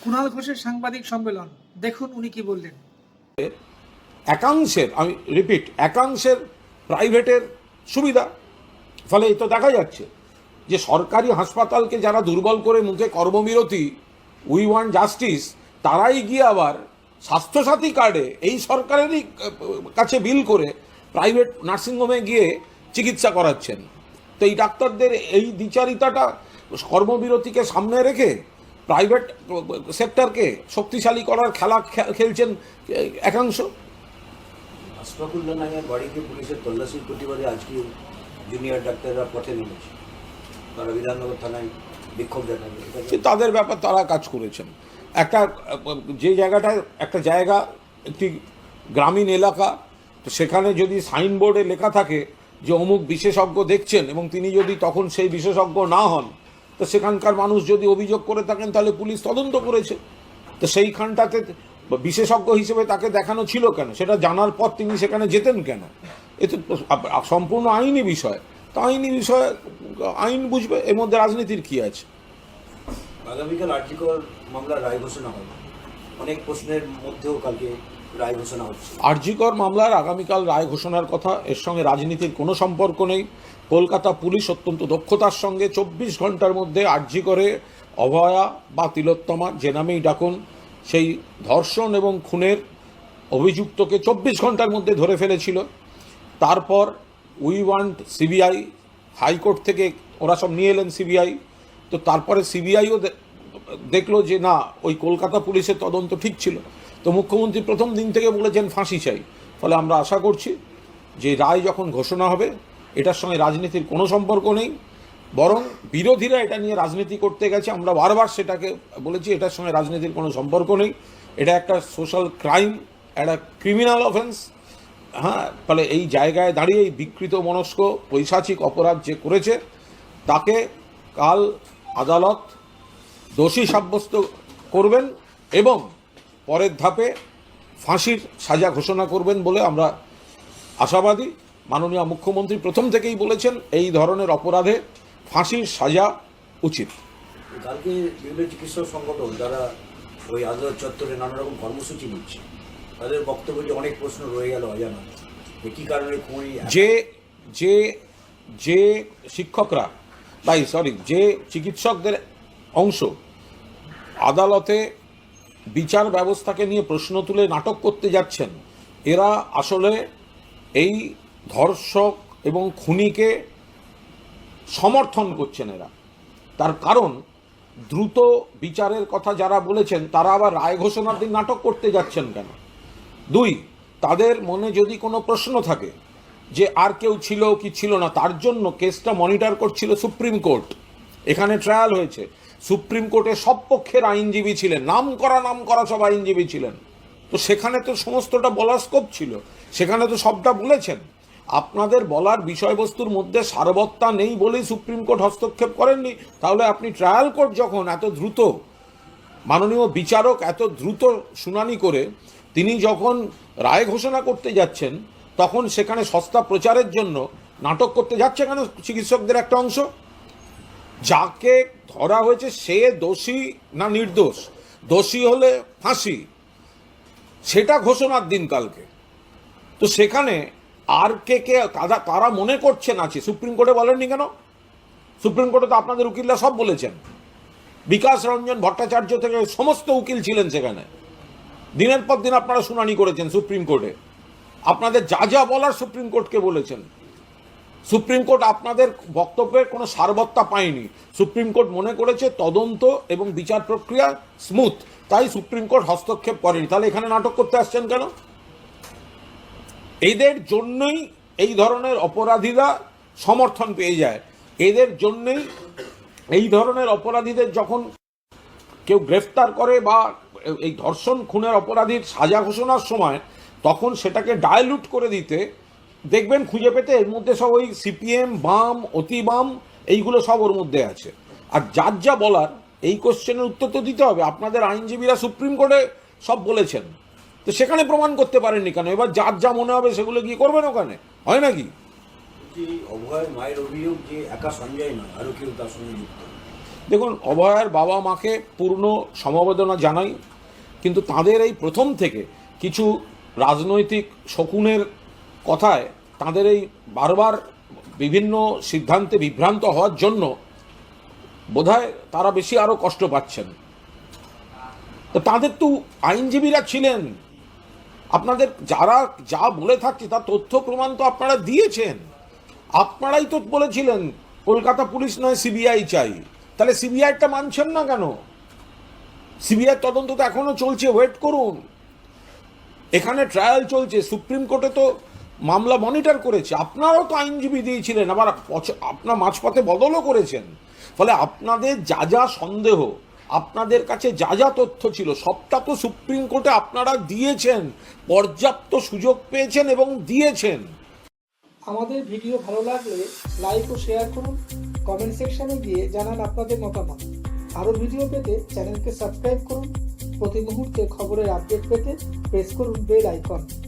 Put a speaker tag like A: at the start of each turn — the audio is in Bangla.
A: কুণাল ঘোষের সাংবাদিক সম্মেলন দেখুন উনি কি বললেন
B: একাংশের আমি রিপিট একাংশের প্রাইভেটের সুবিধা ফলে এই তো দেখা যাচ্ছে যে সরকারি হাসপাতালকে যারা দুর্বল করে মুখে কর্মবিরতি উই ওয়ান জাস্টিস তারাই গিয়ে আবার স্বাস্থ্যসাথী কার্ডে এই সরকারেরই কাছে বিল করে প্রাইভেট নার্সিংহোমে গিয়ে চিকিৎসা করাচ্ছেন তো এই ডাক্তারদের এই দ্বিচারিতাটা কর্মবিরতিকে সামনে রেখে প্রাইভেট সেক্টরকে শক্তিশালী করার খেলা খেলছেন একাংশ
C: বাড়িতে পুলিশের তল্লাশির প্রতিবাদে আজকে জুনিয়র ডাক্তাররা পথে নেমেছে তারা বিধাননগর থানায় বিক্ষোভ দেখাবে
B: তাদের ব্যাপার তারা কাজ করেছেন একটা যে জায়গাটায় একটা জায়গা একটি গ্রামীণ এলাকা তো সেখানে যদি সাইনবোর্ডে লেখা থাকে যে অমুক বিশেষজ্ঞ দেখছেন এবং তিনি যদি তখন সেই বিশেষজ্ঞ না হন তো সেখানকার মানুষ যদি অভিযোগ করে থাকেন তাহলে পুলিশ তদন্ত করেছে তো সেইখানটাতে বিশেষজ্ঞ হিসেবে তাকে দেখানো ছিল কেন সেটা জানার পর তিনি সেখানে যেতেন কেন এ তো সম্পূর্ণ আইনি বিষয় তো আইনি বিষয় আইন বুঝবে এর মধ্যে রাজনীতির কি আছে
C: আগামীকাল আর্টিকল মামলার রায় ঘোষণা হবে অনেক প্রশ্নের মধ্যেও কালকে রায় ঘোষণা হচ্ছে
B: আরজিকর মামলার আগামীকাল রায় ঘোষণার কথা এর সঙ্গে রাজনীতির কোনো সম্পর্ক নেই কলকাতা পুলিশ অত্যন্ত দক্ষতার সঙ্গে চব্বিশ ঘন্টার মধ্যে আরজিকরে অভয়া বা তিলোত্তমা যে নামেই ডাকুন সেই ধর্ষণ এবং খুনের অভিযুক্তকে চব্বিশ ঘন্টার মধ্যে ধরে ফেলেছিল তারপর উই ওয়ান্ট সিবিআই হাইকোর্ট থেকে ওরা সব নিয়ে এলেন সিবিআই তো তারপরে সিবিআইও দেখলো যে না ওই কলকাতা পুলিশের তদন্ত ঠিক ছিল তো মুখ্যমন্ত্রী প্রথম দিন থেকে বলেছেন ফাঁসি চাই ফলে আমরা আশা করছি যে রায় যখন ঘোষণা হবে এটার সঙ্গে রাজনীতির কোনো সম্পর্ক নেই বরং বিরোধীরা এটা নিয়ে রাজনীতি করতে গেছে আমরা বারবার সেটাকে বলেছি এটার সঙ্গে রাজনীতির কোনো সম্পর্ক নেই এটা একটা সোশ্যাল ক্রাইম একটা ক্রিমিনাল অফেন্স হ্যাঁ ফলে এই জায়গায় দাঁড়িয়ে এই বিকৃত মনস্ক পৈশাচিক অপরাধ যে করেছে তাকে কাল আদালত দোষী সাব্যস্ত করবেন এবং পরের ধাপে ফাঁসির সাজা ঘোষণা করবেন বলে আমরা আশাবাদী মাননীয় মুখ্যমন্ত্রী প্রথম থেকেই বলেছেন এই ধরনের অপরাধে ফাঁসির সাজা উচিত
C: কালকে বিভিন্ন চিকিৎসক সংগঠন যারা ওই আদালত চত্বরে নানা রকম কর্মসূচি নিচ্ছে তাদের বক্তব্যে অনেক প্রশ্ন রয়ে গেল অজানা কী কারণে যে যে যে শিক্ষকরা
B: তাই সরি যে চিকিৎসকদের অংশ আদালতে বিচার ব্যবস্থাকে নিয়ে প্রশ্ন তুলে নাটক করতে যাচ্ছেন এরা আসলে এই ধর্ষক এবং খুনিকে সমর্থন করছেন এরা তার কারণ দ্রুত বিচারের কথা যারা বলেছেন তারা আবার রায় ঘোষণার দিন নাটক করতে যাচ্ছেন কেন দুই তাদের মনে যদি কোনো প্রশ্ন থাকে যে আর কেউ ছিল কি ছিল না তার জন্য কেসটা মনিটর করছিল সুপ্রিম কোর্ট এখানে ট্রায়াল হয়েছে সুপ্রিম কোর্টে সব পক্ষের আইনজীবী ছিলেন নাম করা নাম করা সব আইনজীবী ছিলেন তো সেখানে তো সমস্তটা বলার স্কোপ ছিল সেখানে তো সবটা বলেছেন আপনাদের বলার বিষয়বস্তুর মধ্যে সারবত্তা নেই বলেই সুপ্রিম কোর্ট হস্তক্ষেপ করেননি তাহলে আপনি ট্রায়াল কোর্ট যখন এত দ্রুত মাননীয় বিচারক এত দ্রুত শুনানি করে তিনি যখন রায় ঘোষণা করতে যাচ্ছেন তখন সেখানে সস্তা প্রচারের জন্য নাটক করতে যাচ্ছে কেন চিকিৎসকদের একটা অংশ যাকে ধরা হয়েছে সে দোষী না নির্দোষ দোষী হলে ফাঁসি সেটা ঘোষণার দিন কালকে তো সেখানে আর কে কে কারা মনে করছেন আছে সুপ্রিম কোর্টে বলেননি কেন সুপ্রিম কোর্টে তো আপনাদের উকিলরা সব বলেছেন বিকাশ রঞ্জন ভট্টাচার্য থেকে সমস্ত উকিল ছিলেন সেখানে দিনের পর দিন আপনারা শুনানি করেছেন সুপ্রিম কোর্টে আপনাদের যা যা বলার সুপ্রিম কোর্টকে বলেছেন সুপ্রিম কোর্ট আপনাদের বক্তব্যের কোনো সারবত্তা পায়নি সুপ্রিম কোর্ট মনে করেছে তদন্ত এবং বিচার প্রক্রিয়া স্মুথ তাই সুপ্রিম কোর্ট হস্তক্ষেপ করেনি তাহলে এখানে নাটক করতে আসছেন কেন এদের জন্যই এই ধরনের অপরাধীরা সমর্থন পেয়ে যায় এদের জন্যই এই ধরনের অপরাধীদের যখন কেউ গ্রেফতার করে বা এই ধর্ষণ খুনের অপরাধীর সাজা ঘোষণার সময় তখন সেটাকে ডায়লুট করে দিতে দেখবেন খুঁজে পেতে এর মধ্যে সব ওই সিপিএম বাম অতি বাম এইগুলো সব ওর মধ্যে আছে আর যার যা বলার এই কোশ্চেনের উত্তর তো দিতে হবে আপনাদের আইনজীবীরা সুপ্রিম কোর্টে সব বলেছেন তো সেখানে প্রমাণ করতে পারেননি কেন এবার যার যা মনে হবে সেগুলো গিয়ে করবেন ওখানে হয় নাকি দেখুন অভয়ার বাবা মাকে পূর্ণ সমবেদনা জানাই কিন্তু তাদের এই প্রথম থেকে কিছু রাজনৈতিক শকুনের কথায় তাদের এই বারবার বিভিন্ন সিদ্ধান্তে বিভ্রান্ত হওয়ার জন্য বোধহয় তারা বেশি আরও কষ্ট পাচ্ছেন তো তাদের তো আইনজীবীরা ছিলেন আপনাদের যারা যা বলে থাকছে তার তথ্য প্রমাণ তো আপনারা দিয়েছেন আপনারাই তো বলেছিলেন কলকাতা পুলিশ নয় সিবিআই চাই তাহলে সিবিআইটা মানছেন না কেন সিবিআই তদন্ত তো এখনও চলছে ওয়েট করুন এখানে ট্রায়াল চলছে সুপ্রিম কোর্টে তো মামলা মনিটর করেছে আপনারাও তো আইনজীবী দিয়েছিলেন আবার আপনার মাঝপথে বদলও করেছেন ফলে আপনাদের যা যা সন্দেহ আপনাদের কাছে যা যা তথ্য ছিল সবটা তো সুপ্রিম কোর্টে আপনারা দিয়েছেন পর্যাপ্ত সুযোগ পেয়েছেন এবং দিয়েছেন আমাদের ভিডিও ভালো লাগলে লাইক ও শেয়ার করুন কমেন্ট সেকশনে গিয়ে জানান আপনাদের মতামত আরও ভিডিও পেতে চ্যানেলকে সাবস্ক্রাইব করুন প্রতি মুহূর্তে খবরের আপডেট পেতে প্রেস করুন বেল আইকন